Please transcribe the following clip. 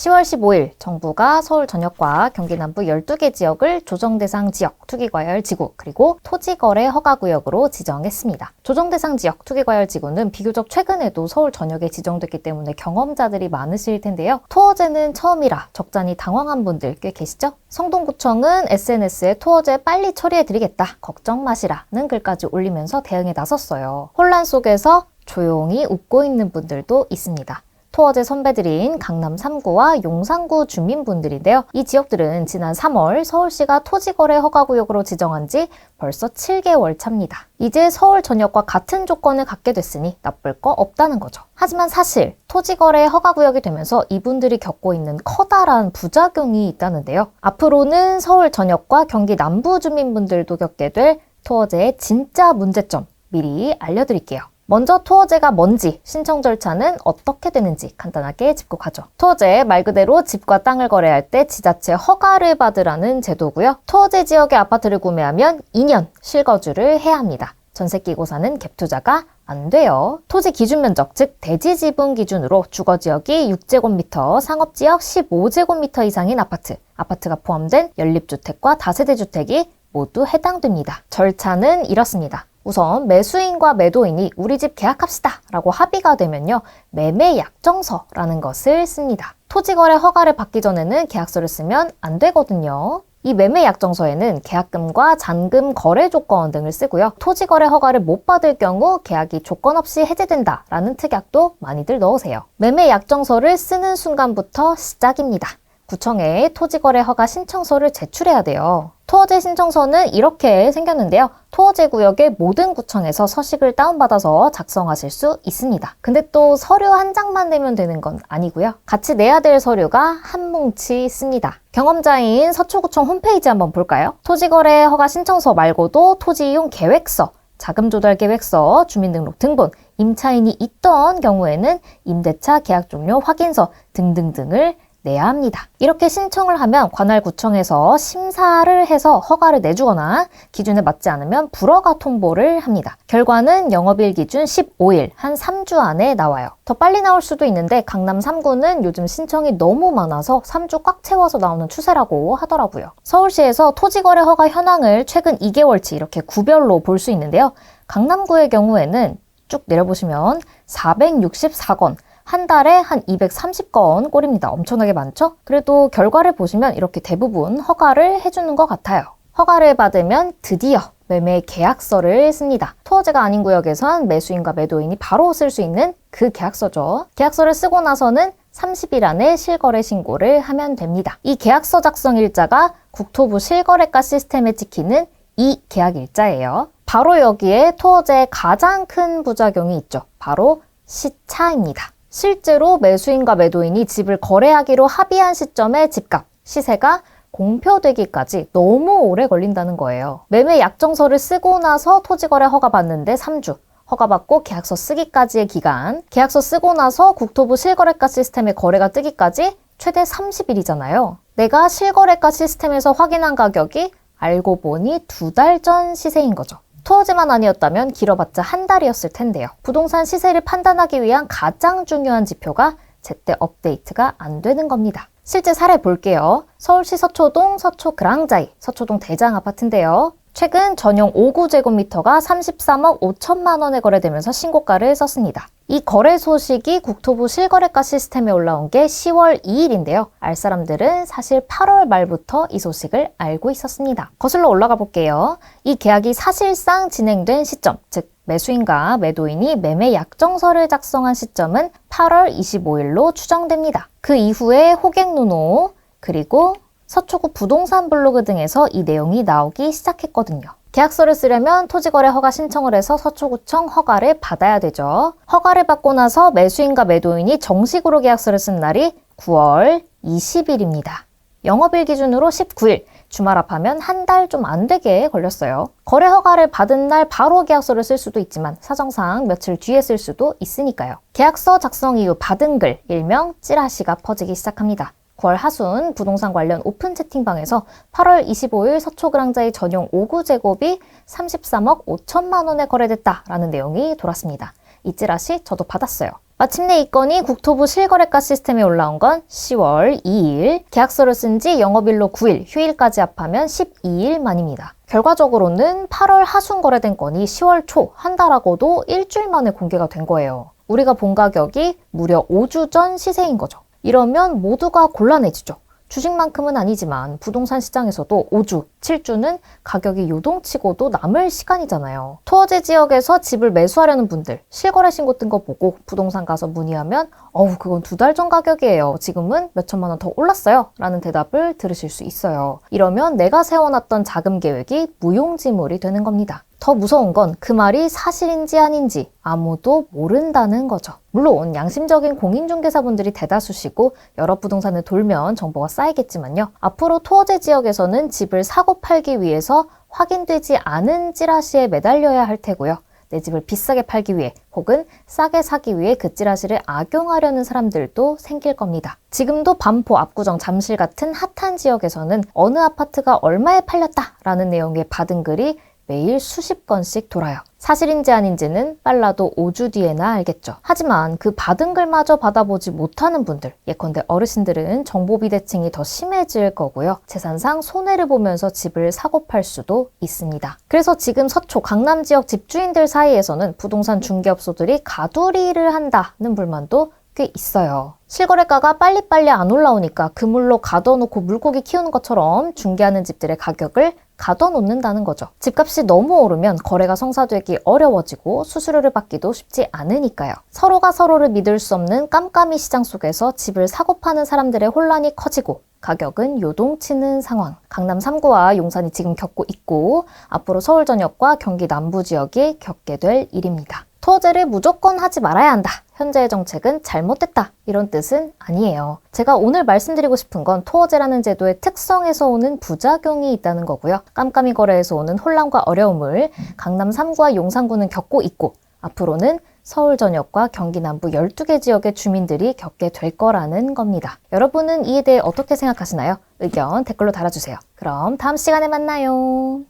10월 15일 정부가 서울 전역과 경기 남부 12개 지역을 조정 대상 지역 투기과열 지구 그리고 토지 거래 허가 구역으로 지정했습니다. 조정 대상 지역 투기과열 지구는 비교적 최근에도 서울 전역에 지정됐기 때문에 경험자들이 많으실 텐데요. 토어제는 처음이라 적잖이 당황한 분들 꽤 계시죠? 성동구청은 SNS에 토어제 빨리 처리해 드리겠다 걱정 마시라는 글까지 올리면서 대응에 나섰어요. 혼란 속에서 조용히 웃고 있는 분들도 있습니다. 토어제 선배들인 강남 3구와 용산구 주민분들인데요. 이 지역들은 지난 3월 서울시가 토지거래 허가구역으로 지정한 지 벌써 7개월 차입니다. 이제 서울 전역과 같은 조건을 갖게 됐으니 나쁠 거 없다는 거죠. 하지만 사실 토지거래 허가구역이 되면서 이분들이 겪고 있는 커다란 부작용이 있다는데요. 앞으로는 서울 전역과 경기 남부 주민분들도 겪게 될 토어제의 진짜 문제점 미리 알려드릴게요. 먼저 토어제가 뭔지, 신청 절차는 어떻게 되는지 간단하게 짚고 가죠. 토어제 말 그대로 집과 땅을 거래할 때 지자체 허가를 받으라는 제도고요. 토어제 지역의 아파트를 구매하면 2년 실거주를 해야 합니다. 전세 끼고 사는 갭 투자가 안 돼요. 토지 기준 면적, 즉 대지 지분 기준으로 주거 지역이 6제곱미터, 상업 지역 15제곱미터 이상인 아파트, 아파트가 포함된 연립주택과 다세대 주택이 모두 해당됩니다. 절차는 이렇습니다. 우선 매수인과 매도인이 우리 집 계약합시다 라고 합의가 되면요. 매매 약정서라는 것을 씁니다. 토지거래 허가를 받기 전에는 계약서를 쓰면 안 되거든요. 이 매매 약정서에는 계약금과 잔금 거래 조건 등을 쓰고요. 토지 거래 허가를 못 받을 경우 계약이 조건 없이 해제된다 라는 특약도 많이들 넣으세요. 매매 약정서를 쓰는 순간부터 시작입니다. 구청에 토지거래 허가 신청서를 제출해야 돼요. 토어제 신청서는 이렇게 생겼는데요. 토어제 구역의 모든 구청에서 서식을 다운받아서 작성하실 수 있습니다. 근데 또 서류 한 장만 내면 되는 건 아니고요. 같이 내야 될 서류가 한 뭉치 있습니다. 경험자인 서초구청 홈페이지 한번 볼까요? 토지거래 허가 신청서 말고도 토지 이용 계획서, 자금 조달 계획서, 주민등록 등본, 임차인이 있던 경우에는 임대차 계약 종료 확인서 등등등을 내야 합니다. 이렇게 신청을 하면 관할구청에서 심사를 해서 허가를 내주거나 기준에 맞지 않으면 불허가 통보를 합니다. 결과는 영업일 기준 15일, 한 3주 안에 나와요. 더 빨리 나올 수도 있는데 강남 3구는 요즘 신청이 너무 많아서 3주 꽉 채워서 나오는 추세라고 하더라고요. 서울시에서 토지거래 허가 현황을 최근 2개월치 이렇게 구별로 볼 수 있는데요. 강남구의 경우에는 쭉 내려보시면 464건, 한 달에 한 230건 꼴입니다. 엄청나게 많죠? 그래도 결과를 보시면 이렇게 대부분 허가를 해주는 것 같아요. 허가를 받으면 드디어 매매 계약서를 씁니다. 토어제가 아닌 구역에선 매수인과 매도인이 바로 쓸 수 있는 그 계약서죠. 계약서를 쓰고 나서는 30일 안에 실거래 신고를 하면 됩니다. 이 계약서 작성 일자가 국토부 실거래가 시스템에 찍히는 이 계약 일자예요. 바로 여기에 토어제의 가장 큰 부작용이 있죠. 바로 시차입니다. 실제로 매수인과 매도인이 집을 거래하기로 합의한 시점에 집값, 시세가 공표되기까지 너무 오래 걸린다는 거예요. 매매 약정서를 쓰고 나서 토지거래 허가 받는데 3주, 허가받고 계약서 쓰기까지의 기간, 계약서 쓰고 나서 국토부 실거래가 시스템에 거래가 뜨기까지 최대 30일이잖아요. 내가 실거래가 시스템에서 확인한 가격이 알고 보니 두 달 전 시세인 거죠. 토어제만 아니었다면 길어봤자 한 달이었을 텐데요. 부동산 시세를 판단하기 위한 가장 중요한 지표가 제때 업데이트가 안 되는 겁니다. 실제 사례 볼게요. 서울시 서초동 서초 그랑자이 서초동 대장 아파트인데요. 최근 전용 5구 제곱미터가 33억 5천만 원에 거래되면서 신고가를 썼습니다. 이 거래 소식이 국토부 실거래가 시스템에 올라온 게 10월 2일인데요. 알 사람들은 사실 8월 말부터 이 소식을 알고 있었습니다. 거슬러 올라가 볼게요. 이 계약이 사실상 진행된 시점, 즉 매수인과 매도인이 매매 약정서를 작성한 시점은 8월 25일로 추정됩니다. 그 이후에 호갱노노 그리고 서초구 부동산 블로그 등에서 이 내용이 나오기 시작했거든요. 계약서를 쓰려면 토지거래 허가 신청을 해서 서초구청 허가를 받아야 되죠. 허가를 받고 나서 매수인과 매도인이 정식으로 계약서를 쓴 날이 9월 20일입니다. 영업일 기준으로 19일, 주말 합하면 한 달 좀 안 되게 걸렸어요. 거래 허가를 받은 날 바로 계약서를 쓸 수도 있지만 사정상 며칠 뒤에 쓸 수도 있으니까요. 계약서 작성 이후 받은 글, 일명 찌라시가 퍼지기 시작합니다. 9월 하순 부동산 관련 오픈 채팅방에서 8월 25일 서초그랑자의 전용 5구 제곱이 33억 5천만 원에 거래됐다라는 내용이 돌았습니다. 이 찌라시 저도 받았어요. 마침내 이 건이 국토부 실거래가 시스템에 올라온 건 10월 2일, 계약서를 쓴 지 영업일로 9일, 휴일까지 합하면 12일 만입니다. 결과적으로는 8월 하순 거래된 건이 10월 초 한 달하고도 일주일 만에 공개가 된 거예요. 우리가 본 가격이 무려 5주 전 시세인 거죠. 이러면 모두가 곤란해지죠. 주식만큼은 아니지만 부동산 시장에서도 5주, 7주는 가격이 요동치고도 남을 시간이잖아요. 토어제 지역에서 집을 매수하려는 분들, 실거래 신고 뜬 거 보고 부동산 가서 문의하면 어우, 그건 두 달 전 가격이에요. 지금은 몇 천만 원 더 올랐어요. 라는 대답을 들으실 수 있어요. 이러면 내가 세워놨던 자금 계획이 무용지물이 되는 겁니다. 더 무서운 건 그 말이 사실인지 아닌지 아무도 모른다는 거죠. 물론 양심적인 공인중개사분들이 대다수시고 여러 부동산을 돌면 정보가 쌓이겠지만요. 앞으로 토어제 지역에서는 집을 사고 팔기 위해서 확인되지 않은 찌라시에 매달려야 할 테고요. 내 집을 비싸게 팔기 위해 혹은 싸게 사기 위해 그 찌라시를 악용하려는 사람들도 생길 겁니다. 지금도 반포, 압구정, 잠실 같은 핫한 지역에서는 어느 아파트가 얼마에 팔렸다라는 내용의 받은 글이 매일 수십 건씩 돌아요. 사실인지 아닌지는 빨라도 5주 뒤에나 알겠죠. 하지만 그 받은 글마저 받아보지 못하는 분들, 예컨대 어르신들은 정보 비대칭이 더 심해질 거고요. 재산상 손해를 보면서 집을 사고 팔 수도 있습니다. 그래서 지금 서초, 강남 지역 집주인들 사이에서는 부동산 중개업소들이 가두리를 한다는 불만도 꽤 있어요. 실거래가가 빨리빨리 안 올라오니까 그물로 가둬놓고 물고기 키우는 것처럼 중개하는 집들의 가격을 가둬놓는다는 거죠. 집값이 너무 오르면 거래가 성사되기 어려워지고 수수료를 받기도 쉽지 않으니까요. 서로가 서로를 믿을 수 없는 깜깜이 시장 속에서 집을 사고 파는 사람들의 혼란이 커지고 가격은 요동치는 상황. 강남 3구와 용산이 지금 겪고 있고 앞으로 서울 전역과 경기 남부 지역이 겪게 될 일입니다. 토어제를 무조건 하지 말아야 한다. 현재의 정책은 잘못됐다. 이런 뜻은 아니에요. 제가 오늘 말씀드리고 싶은 건 토어제라는 제도의 특성에서 오는 부작용이 있다는 거고요. 깜깜이 거래에서 오는 혼란과 어려움을 강남 3구와 용산구는 겪고 있고 앞으로는 서울 전역과 경기 남부 12개 지역의 주민들이 겪게 될 거라는 겁니다. 여러분은 이에 대해 어떻게 생각하시나요? 의견 댓글로 달아주세요. 그럼 다음 시간에 만나요.